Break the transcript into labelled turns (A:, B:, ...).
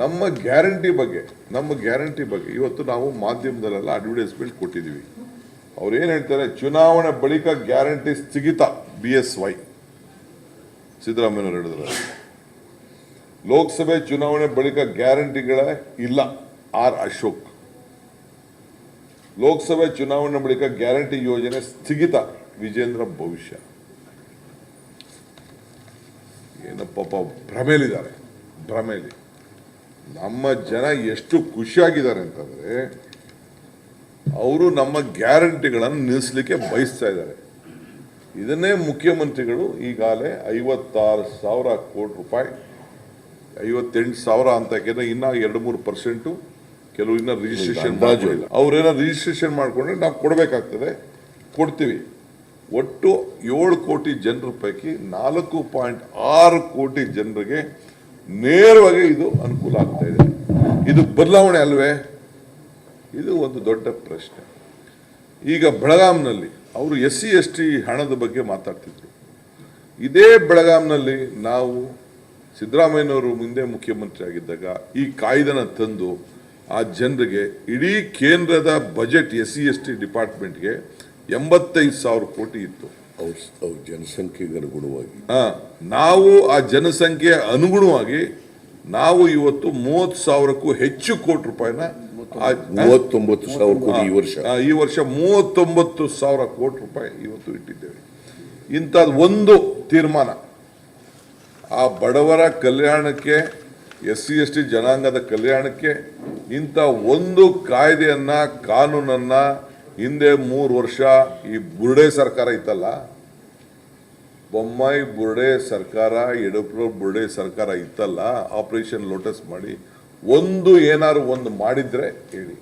A: ನಮ್ಮ ಗ್ಯಾರಂಟಿ ಬಗ್ಗೆ, ನಮ್ಮ ಗ್ಯಾರಂಟಿ ಬಗ್ಗೆ. ಇವತ್ತು ನಾವು ಮಾಧ್ಯಮದಲ್ಲೆಲ್ಲ ಅಡ್ವರ್ಟೈಸ್ಮೆಂಟ್ ಕೊಟ್ಟಿದ್ದೀವಿ. ಅವ್ರು ಏನು ಹೇಳ್ತಾರೆ? ಚುನಾವಣೆ ಬಳಿಕ ಗ್ಯಾರಂಟಿ ಸ್ಥಗಿತ ಬಿ ಎಸ್ ವೈ ಸಿದ್ದರಾಮಯ್ಯವ್ರು ಹೇಳಿದ್ರು. ಲೋಕಸಭೆ ಚುನಾವಣೆ ಬಳಿಕ ಗ್ಯಾರಂಟಿಗಳೇ ಇಲ್ಲ, ಆರ್ ಅಶೋಕ್. ಲೋಕಸಭೆ ಚುನಾವಣೆ ಬಳಿಕ ಗ್ಯಾರಂಟಿ ಯೋಜನೆ ಸ್ಥಗಿತ, ವಿಜೇಂದ್ರ ಭವಿಷ್ಯ. ಏನಪ್ಪ ಭ್ರಮೇಲಿದ್ದಾರೆ ಭ್ರಮೇಲಿ ನಮ್ಮ ಜನ ಎಷ್ಟು ಖುಷಿಯಾಗಿದ್ದಾರೆ ಅಂತಂದ್ರೆ ಅವರು ನಮ್ಮ ಗ್ಯಾರಂಟಿಗಳನ್ನು ನಿಲ್ಲಿಸಲಿಕ್ಕೆ ಬಯಸ್ತಾ ಇದ್ದಾರೆ. ಇದನ್ನೇ ಮುಖ್ಯಮಂತ್ರಿಗಳು ಈಗಾಗಲೇ ಐವತ್ತಾರು ಸಾವಿರ ಕೋಟಿ ರೂಪಾಯಿ ಐವತ್ತೆಂಟು ಸಾವಿರ ಅಂತ ಯಾಕೆಂದ್ರೆ ಇನ್ನ ಎರಡು ಮೂರು ಪರ್ಸೆಂಟು ಕೆಲವು ಇನ್ನ ರಿಜಿಸ್ಟ್ರೇಷನ್ ಅವ್ರೇನೋ ರಿಜಿಸ್ಟ್ರೇಷನ್ ಮಾಡ್ಕೊಂಡ್ರೆ ನಾವು ಕೊಡಬೇಕಾಗ್ತದೆ. ಕೊಡ್ತೀವಿ. ಒಟ್ಟು ಏಳು ಕೋಟಿ ಜನರ ಪೈಕಿ ನಾಲ್ಕು ಪಾಯಿಂಟ್ ಆರು ಕೋಟಿ ಜನರಿಗೆ ನೇರವಾಗಿ ಇದು ಅನುಕೂಲ ಆಗ್ತಾ ಇದೆ. ಇದು ಬದಲಾವಣೆ ಅಲ್ವೇ? ಇದು ಒಂದು ದೊಡ್ಡ ಪ್ರಶ್ನೆ. ಈಗ ಬೆಳಗಾಂನಲ್ಲಿ ಅವರು ಎಸ್ ಸಿ ಎಸ್ ಟಿ ಹಣದ ಬಗ್ಗೆ ಮಾತಾಡ್ತಿದ್ರು. ಇದೇ ಬೆಳಗಾಂನಲ್ಲಿ ನಾವು ಸಿದ್ದರಾಮಯ್ಯನವರು ಮುಂದೆ ಮುಖ್ಯಮಂತ್ರಿ ಆಗಿದ್ದಾಗ ಈ ಕಾಯ್ದೆನ ತಂದು ಆ ಜನರಿಗೆ ಇಡೀ ಕೇಂದ್ರದ budget S C S T ಡಿಪಾರ್ಟ್ಮೆಂಟ್ಗೆ ಎಂಬತ್ತೈದು ಸಾವಿರ ಕೋಟಿ ಇತ್ತು.
B: ಜನಸಂಖ್ಯೆಗೆ ಅನುಗುಣವಾಗಿ.
A: ನಾವು ಆ ಜನಸಂಖ್ಯೆ ಅನುಗುಣವಾಗಿ ನಾವು ಇವತ್ತು ಮೂವತ್ತು ಸಾವಿರಕ್ಕೂ ಹೆಚ್ಚು ಕೋಟಿ ರೂಪಾಯಿನ
B: ಮೂವತ್ತೊಂಬತ್ತು ಸಾವಿರ ಕೋಟಿ ಈ ವರ್ಷ.
A: ಈ ವರ್ಷ ಮೂವತ್ತೊಂಬತ್ತು ಸಾವಿರ ಕೋಟಿ ರೂಪಾಯಿ ಇವತ್ತು ಇಟ್ಟಿದ್ದೇವೆ. ಇಂಥದ್ದು ಒಂದು ತೀರ್ಮಾನ. ಆ ಬಡವರ ಕಲ್ಯಾಣಕ್ಕೆ ಎಸ್ ಸಿ ಎಸ್ ಟಿ ಜನಾಂಗದ ಕಲ್ಯಾಣಕ್ಕೆ ಇಂಥ ಒಂದು ಕಾಯ್ದೆಯನ್ನ ಕಾನೂನನ್ನ ಹಿಂದೆ ಮೂರು ವರ್ಷ ಈ ಬುರ್ಡೆ ಸರ್ಕಾರ ಇತ್ತಲ್ಲ, ಬೊಮ್ಮಾಯಿ ಬುರ್ಡೆ ಸರ್ಕಾರ, ಯಡಿಯೂರಪ್ಪ ಬುರ್ಡೆ ಸರ್ಕಾರ ಇತ್ತಲ್ಲ ಆಪರೇಷನ್ ಲೋಟಸ್ ಮಾಡಿ, ಒಂದು ಏನಾದ್ರು ಒಂದು ಮಾಡಿದ್ರೆ ಹೇಳಿ.